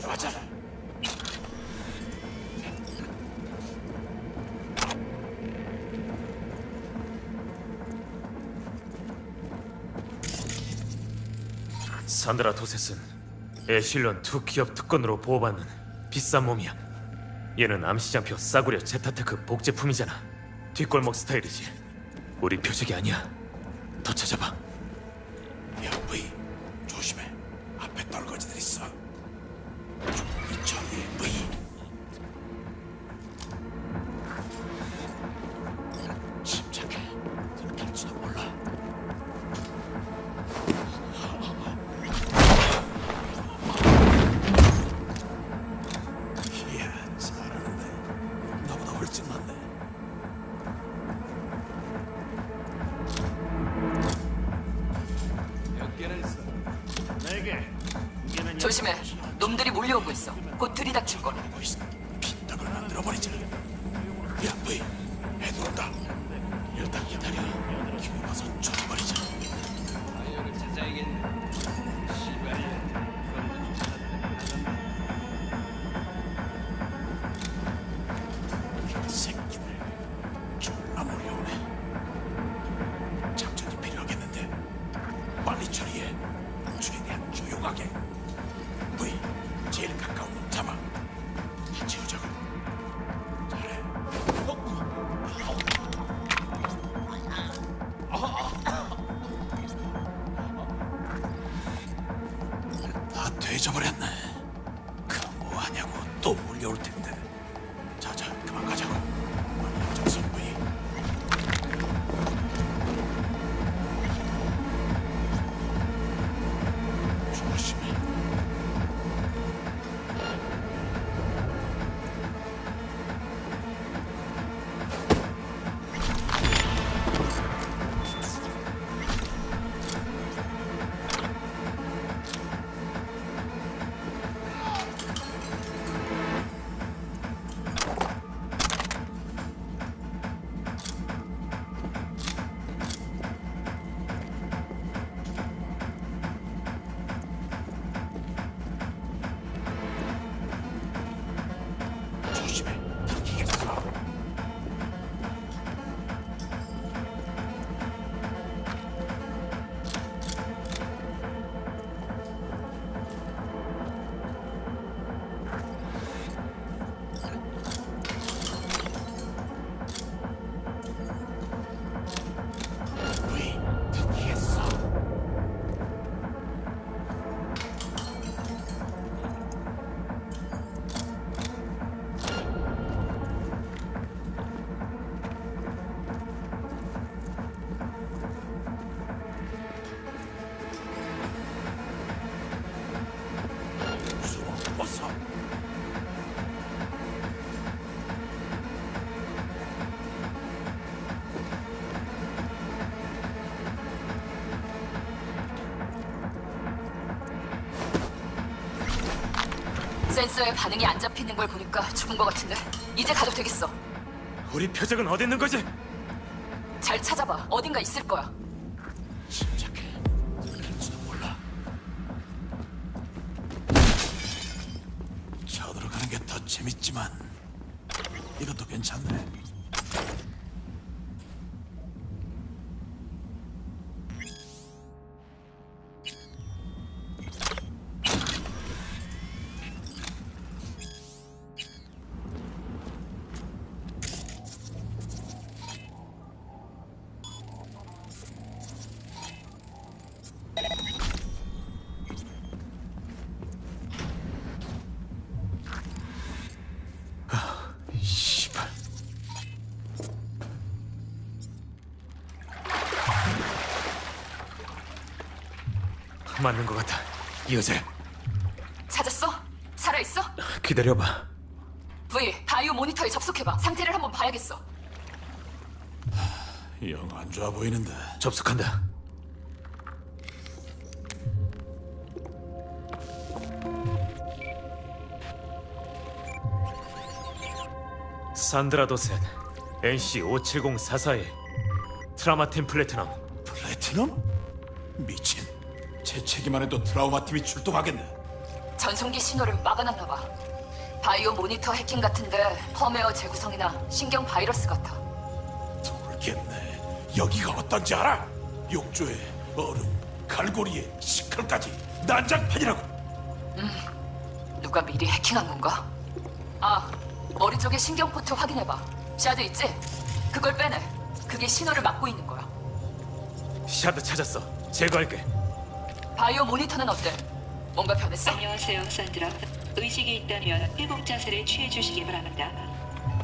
좀 하자. 산드라 도셋은 에실런 두 기업 특권으로 보호받는 비싼 몸이야. 얘는 암시장표 싸구려 제타테크 복제품이잖아. 뒷골목 스타일이지. 우리 표적이 아니야. 더 찾아봐. 조심해. 놈들이 몰려오고 있어. 곧 들이닥칠 거야. 빈떡을 만들어 버리자. 야, V. 해 다 되져버렸네. 그럼 뭐하냐고 또 몰려올 텐데. 센서에 반응이 안 잡히는 걸 보니까 죽은 것 같은데. 이제 가도 되겠어. 우리 표적은 어디 있는 거지? 잘 찾아봐. 어딘가 있을 거야. 침착해. 들킬지도 몰라. 쳐들어가는 게 더 재밌지만 이것도 괜찮네. 맞는 것 같아. 이 여자. 찾았어? 살아있어? 기다려봐. V, 바이오 모니터에 접속해봐. 상태를 한번 봐야겠어. 영 안 좋아 보이는데. 접속한다. 산드라 도센 NC 57044의 트라마 템플레트넘 플래티넘? 미친. 재채기만 해도 트라우마 팀이 출동하겠네. 전송기 신호를 막아놨나 봐. 바이오 모니터 해킹 같은데 펌웨어 재구성이나 신경 바이러스 같아. 돌겠네. 여기가 어떤지 알아? 욕조에 얼음, 갈고리에 시칼까지 난장판이라고. 누가 미리 해킹한 건가? 아, 머리 쪽에 신경 포트 확인해봐. 샤드 있지? 그걸 빼내. 그게 신호를 막고 있는 거야. 샤드 찾았어. 제거할게. 바이오 모니터는 어때? 뭔가 변했어? 안녕하세요, 산드라. 의식이 있다면 회복 자세를 취해 주시기 바랍니다.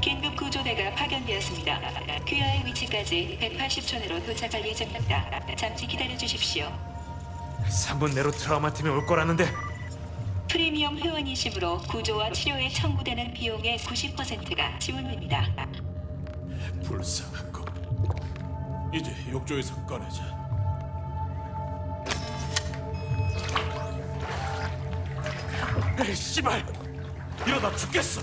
긴급 구조대가 파견되었습니다. 귀하의 위치까지 180초 내로 도착할 예정입니다. 잠시 기다려 주십시오. 3분 내로 트라우마 팀이 올 거라는데 프리미엄 회원이심으로 구조와 치료에 청구되는 비용의 90%가 지원됩니다. 불쌍한 거. 이제 욕조에서 꺼내자. 에이, 씨발! 이러다 죽겠어.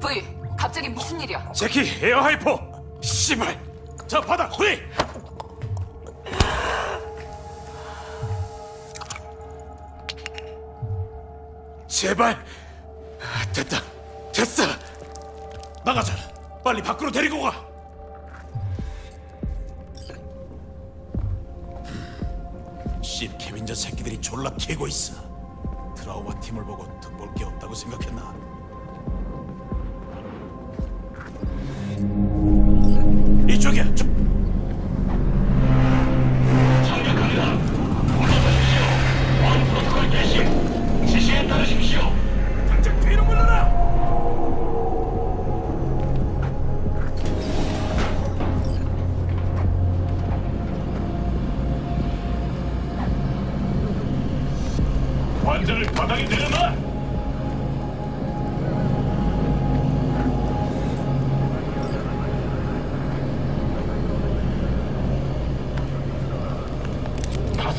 브이, 갑자기 무슨 일이야? 제키 에어 하이퍼. 씨발! 저 바닥 후이! 제발. 아, 됐다. 됐어. 나가자. 빨리 밖으로 데리고 가. 씨 케빈저 새끼들이 졸라 캐고 있어. 트라우마 팀을 보고 득볼 게 없다고 생각했나? 이쪽이야. 저...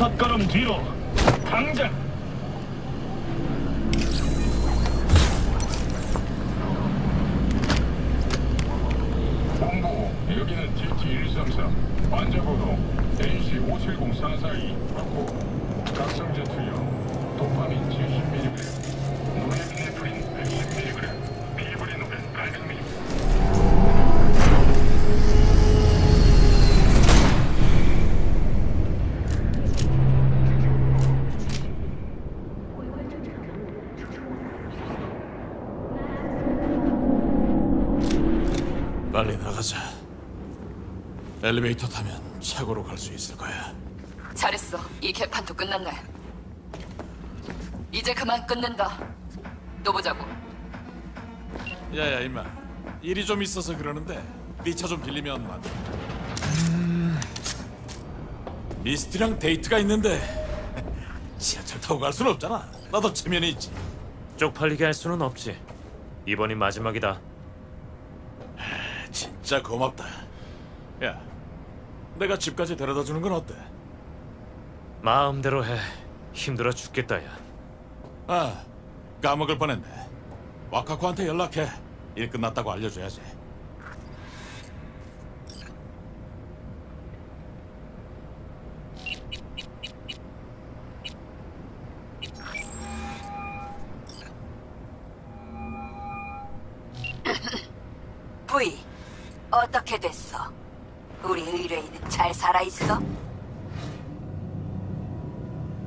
다섯 걸음 뒤로. 당장. 본부 여기는 TT133 환자번호 NC570442 받고. 각성제 투여 도파민 70mg 빨리 나가자. 엘리베이터 타면 차고로 갈 수 있을 거야. 잘했어. 이 개판도 끝났네. 이제 그만 끊는다. 또 보자고. 야야 임마, 일이 좀 있어서 그러는데 네 차 좀 빌리면 안 돼? 미스트랑 데이트가 있는데 지하철 타고 갈 순 없잖아. 나도 체면이 있지. 쪽팔리게 할 수는 없지. 이번이 마지막이다. 진짜 고맙다. 야, 내가 집까지 데려다 주는 건 어때? 마음대로 해. 힘들어 죽겠다 야. 아, 까먹을 뻔했네. 와카코한테 연락해. 일 끝났다고 알려줘야지. 의뢰인은 잘 살아있어?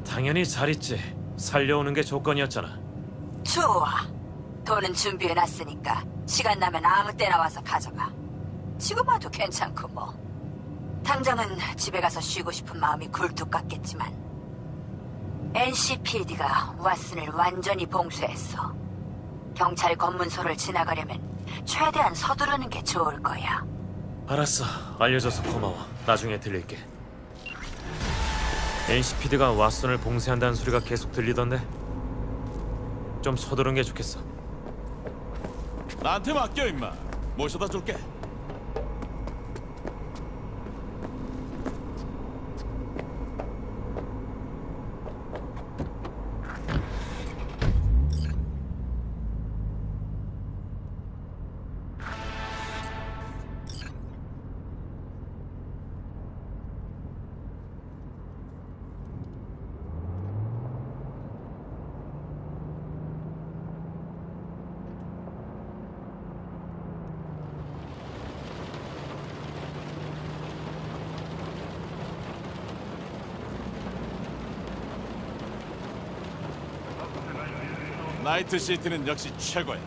당연히 잘 있지. 살려오는 게 조건이었잖아. 좋아 돈은 준비해놨으니까 시간 나면 아무 때나 와서 가져가 지금 와도 괜찮고 뭐 당장은 집에 가서 쉬고 싶은 마음이 굴뚝 같겠지만 NCPD가 왓슨을 완전히 봉쇄했어 경찰 검문소를 지나가려면 최대한 서두르는 게 좋을 거야 알았어. 알려줘서 고마워. 나중에 들릴게. NCPD가 왓슨을 봉쇄한다는 소리가 계속 들리던데. 좀 서두른 게 좋겠어. 나한테 맡겨 임마. 모셔다 줄게. 나이트 시티는 역시 최고야.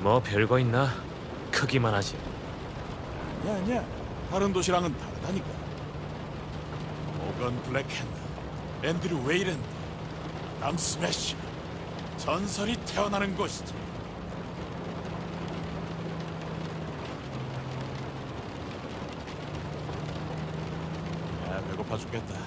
뭐 별거 있나? 크기만 하지. 아니야 아니야. 다른 도시랑은 다르다니까. 오건 블랙핸드, 앤드류 웨이랜드, 남 스매시. 전설이 태어나는 곳이지. 야 배고파 죽겠다.